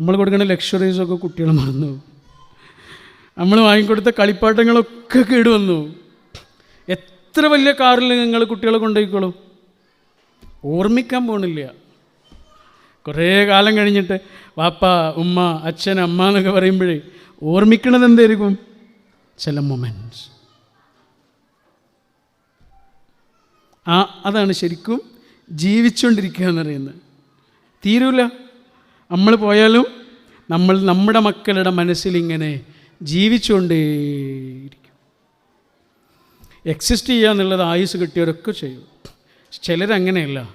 നമ്മൾ കൊടുക്കുന്ന ലക്ഷറീസൊക്കെ കുട്ടികൾ മറന്നു. നമ്മൾ വാങ്ങിക്കൊടുത്ത കളിപ്പാട്ടങ്ങളൊക്കെ കേടുവന്നു എത്ര വലിയ കാറിൽ നിങ്ങൾ കുട്ടികളെ കൊണ്ടുപോയിക്കോളൂ? ഓർമ്മിക്കാൻ പോണില്ല. കുറേ കാലം കഴിഞ്ഞിട്ട് വാപ്പ ഉമ്മ അച്ഛൻ അമ്മ എന്നൊക്കെ പറയുമ്പോഴേ ഓർമ്മിക്കണത് എന്തായിരിക്കും? ചില മൊമെന്റ്സ് ആ അതാണ് ശരിക്കും ജീവിച്ചുകൊണ്ടിരിക്കുക എന്ന് പറയുന്നത്. തീരൂല. നമ്മൾ പോയാലും നമ്മൾ നമ്മുടെ മക്കളുടെ മനസ്സിലിങ്ങനെ ജീവിച്ചുകൊണ്ടേയിരിക്കും എക്സിസ്റ്റ് ചെയ്യുക എന്നുള്ളത് ആയുസ് കിട്ടിയവരൊക്കെ ചെയ്യും. ചിലരങ്ങനെയല്ല.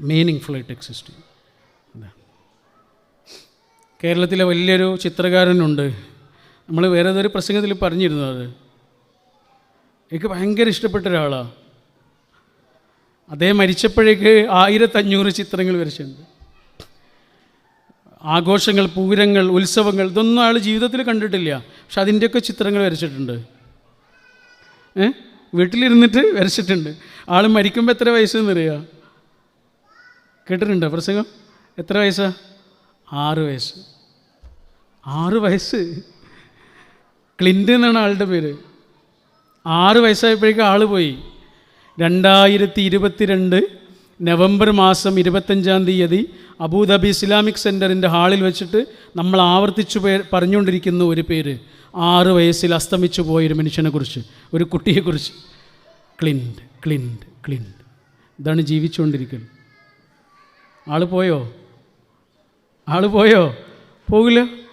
മീനിങ് ഫുള്ളായിട്ട് എക്സിസ്റ്റ് ചെയ്യും. കേരളത്തിലെ വലിയൊരു ചിത്രകാരനുണ്ട്. നമ്മൾ വേറെ ഏതൊരു പ്രസംഗത്തിൽ പറഞ്ഞിരുന്നു അത്. എനിക്ക് ഭയങ്കര ഇഷ്ടപ്പെട്ട ഒരാളാണ് അദ്ദേഹം മരിച്ചപ്പോഴേക്ക് ആയിരത്തഞ്ഞൂറ് ചിത്രങ്ങൾ വരച്ചിട്ടുണ്ട്. ആഘോഷങ്ങൾ പൂരങ്ങൾ ഉത്സവങ്ങൾ ഇതൊന്നും ആൾ ജീവിതത്തിൽ കണ്ടിട്ടില്ല. പക്ഷെ അതിന്റെയൊക്കെ ചിത്രങ്ങൾ വരച്ചിട്ടുണ്ട്. ഏ? വീട്ടിലിരുന്നിട്ട് വരച്ചിട്ടുണ്ട്. ആൾ മരിക്കുമ്പോൾ എത്ര വയസ്സെന്ന് അറിയാം കേട്ടിട്ടുണ്ടോ പ്രസംഗം? എത്ര വയസ്സാ? ആറ് വയസ്സ്. ആറ് വയസ്സ്? ക്ലിന്റ് എന്നാണ് ആളുടെ പേര്. ആറ് വയസ്സായപ്പോഴേക്കും ആൾ പോയി. രണ്ടായിരത്തി ഇരുപത്തിരണ്ട് നവംബർ മാസം ഇരുപത്തഞ്ചാം തീയതി അബുദാബി ഇസ്ലാമിക് സെന്ററിന്റെ ഹാളിൽ വെച്ചിട്ട് നമ്മൾ ആവർത്തിച്ചു പേ പറഞ്ഞുകൊണ്ടിരിക്കുന്ന ഒരു പേര്. ആറ് വയസ്സിൽ അസ്തമിച്ചു പോയ ഒരു മനുഷ്യനെക്കുറിച്ച് ഒരു കുട്ടിയെക്കുറിച്ച് ക്ലിൻഡ് ക്ലിൻഡ് ക്ലിൻഡ്. ഇതാണ് ജീവിച്ചുകൊണ്ടിരിക്കുന്നത്. ആൾ പോയോ? ആൾ പോയോ? പോകില്ല?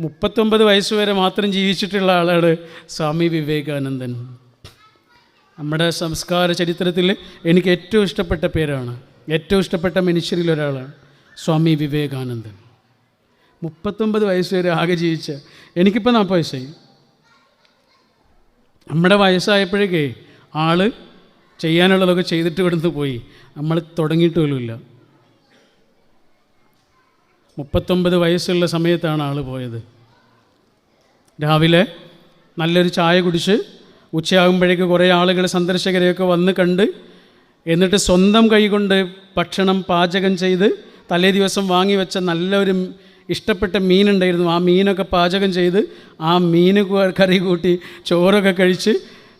മുപ്പത്തൊമ്പത് വയസ്സ് വരെ മാത്രം ജീവിച്ചിട്ടുള്ള ആളാണ് സ്വാമി വിവേകാനന്ദൻ. നമ്മുടെ സംസ്കാര ചരിത്രത്തിൽ എനിക്ക് ഏറ്റവും ഇഷ്ടപ്പെട്ട പേരാണ്. ഏറ്റവും ഇഷ്ടപ്പെട്ട മനുഷ്യരിൽ ഒരാളാണ് സ്വാമി വിവേകാനന്ദൻ. മുപ്പത്തൊമ്പത് വയസ്സ് വരെ ആകെ ജീവിച്ച എനിക്കിപ്പോൾ നാൽപ്പത് വയസ്സായി. നമ്മുടെ വയസ്സായപ്പോഴേക്കേ ആൾ ചെയ്യാനുള്ളതൊക്കെ ചെയ്തിട്ട് ഇവിടുന്ന് പോയി. നമ്മൾ തുടങ്ങിയിട്ട് പോലുമില്ല. മുപ്പത്തൊമ്പത് വയസ്സുള്ള സമയത്താണ് ആൾ പോയത്. രാവിലെ നല്ലൊരു ചായ കുടിച്ച് ഉച്ചയാകുമ്പോഴേക്ക് കുറേ ആളുകൾ സന്ദർശകരെയൊക്കെ വന്ന് കണ്ട് എന്നിട്ട് സ്വന്തം കൈകൊണ്ട് ഭക്ഷണം പാചകം ചെയ്ത് തലേ ദിവസം വാങ്ങി വെച്ച നല്ലൊരു ഇഷ്ടപ്പെട്ട മീനുണ്ടായിരുന്നു. ആ മീനൊക്കെ പാചകം ചെയ്ത് ആ മീൻ കറി കൂട്ടി ചോറൊക്കെ കഴിച്ച്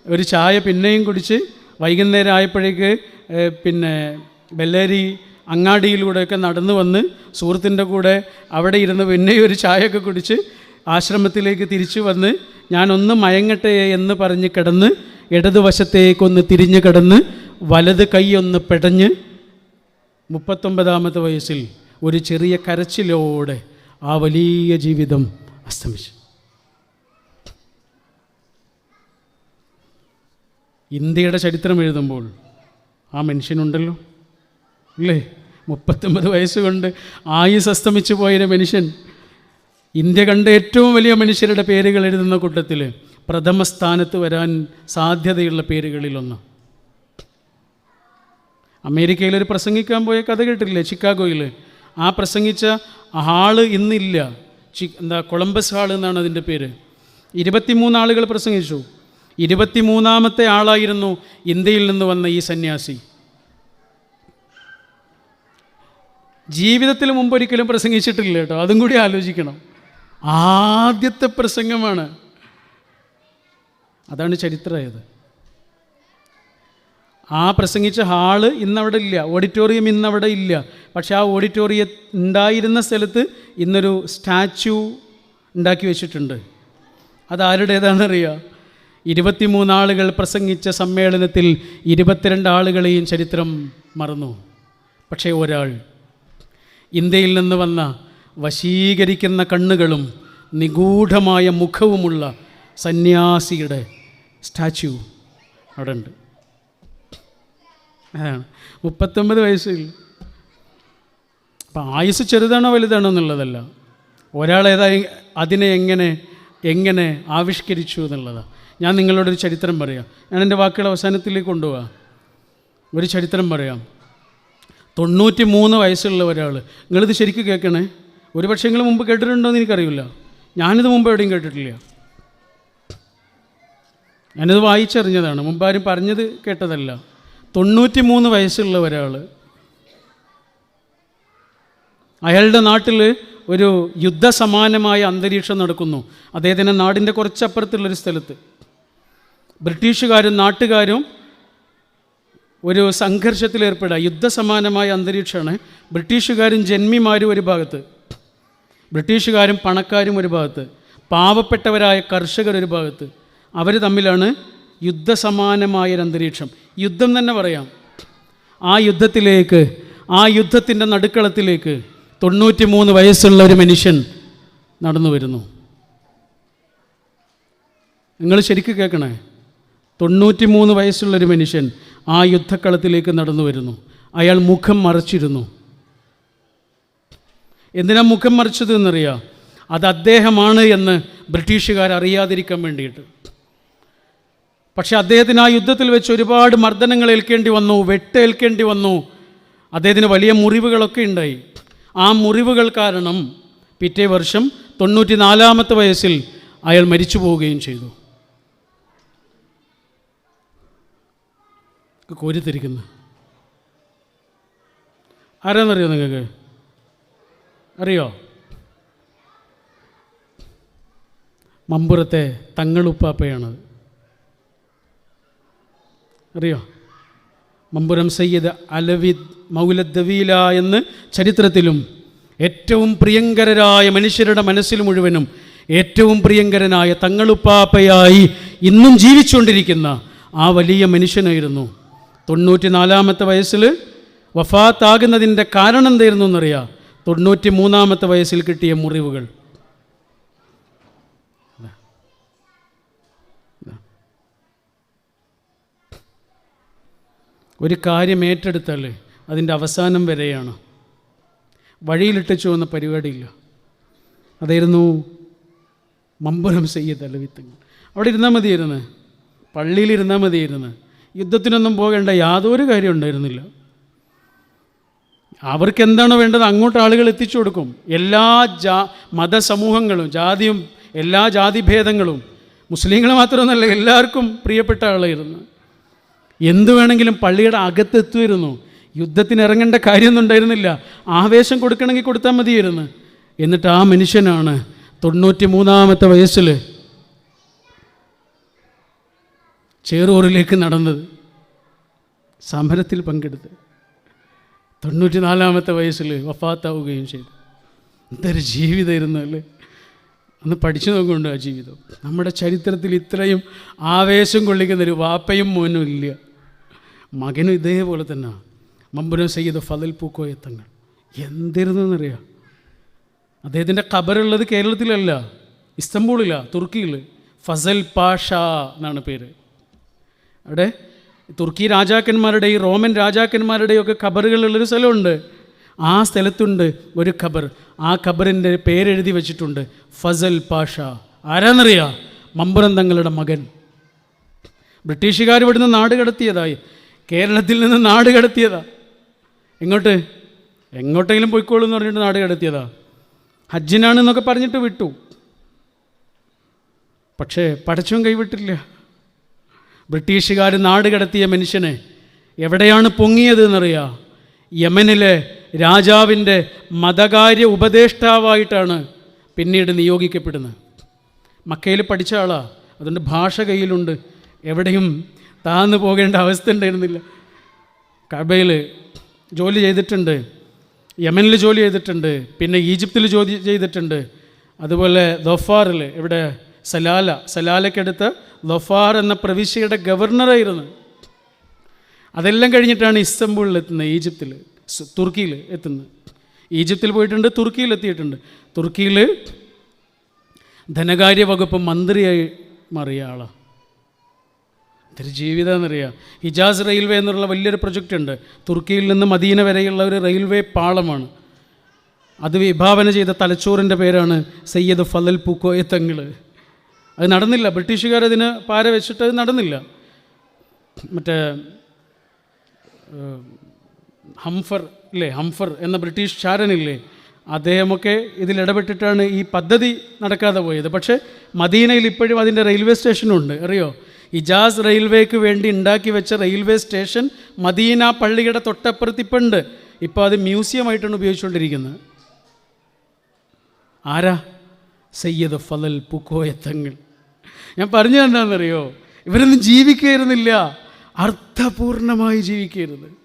ഒരു ചായ പിന്നെയും കുടിച്ച് വൈകുന്നേരം ആയപ്പോഴേക്ക് പിന്നെ ബെല്ലേരി അങ്ങാടിയിലൂടെയൊക്കെ നടന്നു വന്ന് സുഹൃത്തിന്റെ കൂടെ അവിടെ ഇരുന്ന് പിന്നെയും ഒരു ചായയൊക്കെ കുടിച്ച് ആശ്രമത്തിലേക്ക് തിരിച്ചു വന്ന് ഞാനൊന്ന് മയങ്ങട്ടെ എന്ന് പറഞ്ഞ് കിടന്ന് ഇടതുവശത്തേക്കൊന്ന് തിരിഞ്ഞു കിടന്ന് വലത് കൈയൊന്ന് പെടഞ്ഞ് മുപ്പത്തൊമ്പതാമത്തെ വയസ്സിൽ ഒരു ചെറിയ കരച്ചിലോടെ ആ വലിയ ജീവിതം അസ്തമിച്ചു. ഇന്ത്യയുടെ ചരിത്രം എഴുതുമ്പോൾ ആ മനുഷ്യനുണ്ടല്ലോ അല്ലേ? മുപ്പത്തൊമ്പത് വയസ്സുകൊണ്ട് ആയുസ് അസ്തമിച്ചു പോയൊരു മനുഷ്യൻ. ഇന്ത്യ കണ്ട ഏറ്റവും വലിയ മനുഷ്യരുടെ പേരുകൾ എഴുതുന്ന കൂട്ടത്തിൽ പ്രഥമ സ്ഥാനത്ത് വരാൻ സാധ്യതയുള്ള പേരുകളിലൊന്ന്. അമേരിക്കയിൽ ഒരു പ്രസംഗിക്കാൻ പോയ കഥ കേട്ടില്ലേ ചിക്കാഗോയിൽ ആ പ്രസംഗിച്ച ഹാൾ ഇന്നില്ല. ചി എന്താ കൊളംബസ് ഹാൾ എന്നാണ് അതിന്റെ പേര്. ഇരുപത്തിമൂന്ന് ആളുകൾ പ്രസംഗിച്ചു. ഇരുപത്തിമൂന്നാമത്തെ ആളായിരുന്നു ഇന്ത്യയിൽ നിന്ന് വന്ന ഈ സന്യാസി. ജീവിതത്തിൽ മുമ്പൊരിക്കലും പ്രസംഗിച്ചിട്ടില്ല കേട്ടോ. അതും കൂടി ആലോചിക്കണം. ആദ്യത്തെ പ്രസംഗമാണ്. അതാണ് ചരിത്രമായത് ആ പ്രസംഗിച്ച ഹാൾ ഇന്നവിടെ ഇല്ല. ഓഡിറ്റോറിയം ഇന്നവിടെ ഇല്ല. പക്ഷെ ആ ഓഡിറ്റോറിയം ഉണ്ടായിരുന്ന സ്ഥലത്ത് ഇന്നൊരു സ്റ്റാച്യു ഉണ്ടാക്കി വെച്ചിട്ടുണ്ട്. അത് ആരുടേതാണെന്നറിയുക ഇരുപത്തിമൂന്ന് ആളുകൾ പ്രസംഗിച്ച സമ്മേളനത്തിൽ ഇരുപത്തിരണ്ട് ആളുകളെയും ചരിത്രം മറന്നു. പക്ഷേ ഒരാൾ. ഇന്ത്യയിൽ നിന്ന് വന്ന വശീകരിക്കുന്ന കണ്ണുകളും നിഗൂഢമായ മുഖവുമുള്ള സന്യാസിയുടെ സ്റ്റാച്യു അവിടെ ഉണ്ട് അതാണ് മുപ്പത്തൊമ്പത് വയസ്സിൽ. അപ്പം ആയുസ് ചെറുതാണോ വലുതാണോ എന്നുള്ളതല്ല. ഒരാൾ ഏതായി അതിനെ എങ്ങനെ എങ്ങനെ ആവിഷ്കരിച്ചു എന്നുള്ളതാണ് ഞാൻ നിങ്ങളോടൊരു ചരിത്രം പറയാം. ഞാൻ എന്റെ വാക്കുകൾ അവസാനത്തിലേക്ക് കൊണ്ടുപോകാം ഒരു ചരിത്രം പറയാം. തൊണ്ണൂറ്റി മൂന്ന് വയസ്സുള്ള ഒരാൾ നിങ്ങളിത് ശരിക്കും കേൾക്കണേ? ഒരു പക്ഷേ നിങ്ങൾ മുമ്പ് കേട്ടിട്ടുണ്ടോ എന്ന് എനിക്കറിയില്ല. ഞാനിത് മുമ്പ് എവിടെയും കേട്ടിട്ടില്ല. ഞാനിത് വായിച്ചറിഞ്ഞതാണ്. മുമ്പ് ആരും പറഞ്ഞത് കേട്ടതല്ല. തൊണ്ണൂറ്റി മൂന്ന് വയസ്സുള്ള ഒരാൾ അയാളുടെ നാട്ടിൽ ഒരു യുദ്ധസമാനമായ അന്തരീക്ഷം നടക്കുന്നു. അദ്ദേഹത്തിന്റെ നാടിന്റെ കുറച്ചപ്പുറത്തുള്ളൊരു സ്ഥലത്ത്. ബ്രിട്ടീഷുകാരും നാട്ടുകാരും ഒരു സംഘർഷത്തിലേർപ്പെടുക യുദ്ധസമാനമായ അന്തരീക്ഷമാണ്. ബ്രിട്ടീഷുകാരും ജന്മിമാരും ഒരു ഭാഗത്ത്. ബ്രിട്ടീഷുകാരും പണക്കാരും ഒരു ഭാഗത്ത് പാവപ്പെട്ടവരായ കർഷകർ ഒരു ഭാഗത്ത് അവർ തമ്മിലാണ് യുദ്ധസമാനമായ ഒരു അന്തരീക്ഷം. യുദ്ധം തന്നെ പറയാം. ആ യുദ്ധത്തിലേക്ക് ആ യുദ്ധത്തിന്റെ നടുക്കളത്തിലേക്ക് തൊണ്ണൂറ്റി മൂന്ന് വയസ്സുള്ള ഒരു മനുഷ്യൻ നടന്നു വരുന്നു. നിങ്ങൾ ശരിക്കും കേൾക്കണേ? തൊണ്ണൂറ്റി മൂന്ന് വയസ്സുള്ളൊരു മനുഷ്യൻ ആ യുദ്ധക്കളത്തിലേക്ക് നടന്നു വരുന്നു. അയാൾ മുഖം മറച്ചിരുന്നു. എന്തിനാ മുഖം മറിച്ചത് എന്നറിയാം? അത് അദ്ദേഹമാണ് എന്ന് ബ്രിട്ടീഷുകാർ അറിയാതിരിക്കാൻ വേണ്ടിയിട്ട്. പക്ഷേ അദ്ദേഹത്തിന് ആ യുദ്ധത്തിൽ വെച്ച് ഒരുപാട് മർദ്ദനങ്ങൾ ഏൽക്കേണ്ടി വന്നു വെട്ടേൽക്കേണ്ടി വന്നു. അദ്ദേഹത്തിന് വലിയ മുറിവുകളൊക്കെ ഉണ്ടായി. ആ മുറിവുകൾ കാരണം പിറ്റേ വർഷം തൊണ്ണൂറ്റി നാലാമത്തെ വയസ്സിൽ അയാൾ മരിച്ചു പോവുകയും ചെയ്തു. കോരിത്തിരിക്കുന്നു. ആരാന്നറിയോ നിങ്ങൾക്ക് അറിയോ? മമ്പുറത്തെ തങ്ങളുപ്പാപ്പയാണത്. അറിയോ? മമ്പുരം സയ്യിദ് അലവിദ് മൗലദ്ദവീല എന്ന് ചരിത്രത്തിലും ഏറ്റവും പ്രിയങ്കരരായ മനുഷ്യരുടെ മനസ്സിൽ മുഴുവനും ഏറ്റവും പ്രിയങ്കരനായ തങ്ങളുപ്പാപ്പയായി ഇന്നും ജീവിച്ചുകൊണ്ടിരിക്കുന്ന ആ വലിയ മനുഷ്യനായിരുന്നു. തൊണ്ണൂറ്റി നാലാമത്തെ വയസ്സിൽ വഫാത്താകുന്നതിന്റെ കാരണം എന്തായിരുന്നു എന്നറിയാം? തൊണ്ണൂറ്റി മൂന്നാമത്തെ വയസ്സിൽ കിട്ടിയ മുറിവുകൾ. ഒരു കാര്യം ഏറ്റെടുത്താൽ അതിന്റെ അവസാനം വരെയാണ്. വഴിയിലിട്ട് ചുവന്ന പരിപാടിയില്ല. അതായിരുന്നു മമ്പുരം സയ്യിദ് അലവിത്തങ്ങൾ. അവിടെ ഇരുന്നാൽ മതിയായിരുന്നു. പള്ളിയിലിരുന്നാൽ മതിയായിരുന്നു. യുദ്ധത്തിനൊന്നും പോകേണ്ട യാതൊരു കാര്യം ഉണ്ടായിരുന്നില്ല. അവർക്ക് എന്താണോ വേണ്ടത് അങ്ങോട്ട് ആളുകൾ എത്തിച്ചു കൊടുക്കും. എല്ലാ ജാ മതസമൂഹങ്ങളും ജാതിയും എല്ലാ ജാതിഭേദങ്ങളും മുസ്ലിങ്ങൾ മാത്രമൊന്നുമല്ല എല്ലാവർക്കും പ്രിയപ്പെട്ട ആളായിരുന്നു. എന്തു വേണമെങ്കിലും പള്ളിയുടെ അകത്തെത്തുമായിരുന്നു. യുദ്ധത്തിന് ഇറങ്ങേണ്ട കാര്യമൊന്നും ഉണ്ടായിരുന്നില്ല. ആവേശം കൊടുക്കണമെങ്കിൽ കൊടുത്താൽ മതിയായിരുന്നു. എന്നിട്ട് ആ മനുഷ്യനാണ് തൊണ്ണൂറ്റി മൂന്നാമത്തെ വയസ്സിൽ ചേറൂറിലേക്ക് നടന്നത്. സമരത്തിൽ പങ്കെടുത്ത് തൊണ്ണൂറ്റി നാലാമത്തെ വയസ്സിൽ വഫാത്താവുകയും ചെയ്തു. എന്തൊരു ജീവിതമായിരുന്നു അല്ലേ? ഒന്ന് പഠിച്ചു നോക്കുന്നുണ്ട് ആ ജീവിതം? നമ്മുടെ ചരിത്രത്തിൽ ഇത്രയും ആവേശം കൊള്ളിക്കുന്ന ഒരു വാപ്പയും മോനും ഇല്ല. മകനും ഇതേപോലെ തന്നെ. മമ്പുരം സയ്യിദ് ഫതൽ പൂക്കോയത്തങ്ങൾ എന്തിരുന്നു എന്നറിയാം അദ്ദേഹത്തിന്റെ ഖബറുള്ളത് കേരളത്തിലല്ല ഇസ്തംബൂളിലാണ് തുർക്കിയിൽ ഫസൽ പാഷ എന്നാണ് പേര്. അവിടെ തുർക്കി രാജാക്കന്മാരുടെയും റോമൻ രാജാക്കന്മാരുടെയും ഒക്കെ ഖബറുകളുള്ളൊരു സ്ഥലമുണ്ട്. ആ സ്ഥലത്തുണ്ട് ഒരു ഖബർ. ആ ഖബറിന്റെ പേരെഴുതി വെച്ചിട്ടുണ്ട് ഫസൽ പാഷ. ആരാന്നറിയാം? മമ്പുറം തങ്ങളുടെ മകൻ. ബ്രിട്ടീഷുകാർ ഇവിടുന്ന് നാട് കടത്തിയതായി. കേരളത്തിൽ നിന്ന് നാട് കടത്തിയതാ. എങ്ങോട്ട്? എങ്ങോട്ടെങ്കിലും പോയിക്കോളൂ എന്ന് പറഞ്ഞിട്ട് നാട് കടത്തിയതാ. ഹജ്ജിനാണെന്നൊക്കെ പറഞ്ഞിട്ട് വിട്ടു. പക്ഷേ പടച്ചവും കൈവിട്ടില്ല. ബ്രിട്ടീഷുകാർ നാട് കടത്തിയ മനുഷ്യനെ എവിടെയാണ് പൊങ്ങിയത് എന്നറിയാം യമനിലെ രാജാവിന്റെ മതകാര്യ ഉപദേഷ്ടാവായിട്ടാണ് പിന്നീട് നിയോഗിക്കപ്പെടുന്നത്. മക്കയിൽ പഠിച്ച ആളാ. അതുകൊണ്ട് ഭാഷ കയ്യിലുണ്ട്. എവിടെയും താഴ്ന്നു പോകേണ്ട അവസ്ഥ ഉണ്ടായിരുന്നില്ല. കബയിൽ ജോലി ചെയ്തിട്ടുണ്ട്. യമനിൽ ജോലി ചെയ്തിട്ടുണ്ട്. പിന്നെ ഈജിപ്തിൽ ജോലി ചെയ്തിട്ടുണ്ട്. അതുപോലെ ദൊഫാറിൽ ഇവിടെ സലാല സലാലക്കടുത്ത് ലൊഫാർ എന്ന പ്രവിശ്യയുടെ ഗവർണറായിരുന്നു അതെല്ലാം കഴിഞ്ഞിട്ടാണ് ഇസ്തംബൂളിൽ എത്തുന്നത് ഈജിപ്തിൽ തുർക്കിയിൽ എത്തുന്നത്. ഈജിപ്തിൽ പോയിട്ടുണ്ട് തുർക്കിയിൽ എത്തിയിട്ടുണ്ട്. തുർക്കിയിൽ ധനകാര്യ വകുപ്പ് മന്ത്രിയായി മാറിയ ആളാണ് ഇതൊരു ജീവിതം എന്നറിയാം ഹിജാസ് റെയിൽവേ എന്നുള്ള വലിയൊരു പ്രൊജക്റ്റ് ഉണ്ട്. തുർക്കിയിൽ നിന്ന് മദീന വരെയുള്ള ഒരു റെയിൽവേ പാളമാണ്. അത് വിഭാവന ചെയ്ത തലച്ചോറിന്റെ പേരാണ് സയ്യദ് ഫലൽ പൂക്കോയ തങ്ങൾ. അത് നടന്നില്ല. ബ്രിട്ടീഷുകാർ അതിന് പാര വെച്ചിട്ട് അത് നടന്നില്ല. മറ്റേ ഹംഫർ ഇല്ലേ ഹംഫർ എന്ന ബ്രിട്ടീഷ് ചാരനില്ലേ അദ്ദേഹമൊക്കെ ഇതിൽ ഇടപെട്ടിട്ടാണ് ഈ പദ്ധതി നടക്കാതെ പോയത്. പക്ഷേ മദീനയിൽ ഇപ്പോഴും അതിന്റെ റെയിൽവേ സ്റ്റേഷനുണ്ട്. അറിയോ? ഇജാസ് റെയിൽവേക്ക് വേണ്ടി ഉണ്ടാക്കി വെച്ച റെയിൽവേ സ്റ്റേഷൻ മദീന പള്ളിയുടെ തൊട്ടപ്പുറത്ത് ഇപ്പം ഉണ്ട്. ഇപ്പോൾ അത് മ്യൂസിയമായിട്ടാണ് ഉപയോഗിച്ചുകൊണ്ടിരിക്കുന്നത്. ആരാ? സയ്യദ് ഫലൽ പുക്കോയത്തങ്ങൾ ഞാൻ പറഞ്ഞത് എന്താണെന്നറിയോ? ഇവരൊന്നും ജീവിക്കുകയായിരുന്നില്ല. അർത്ഥപൂർണമായി ജീവിക്കരുത്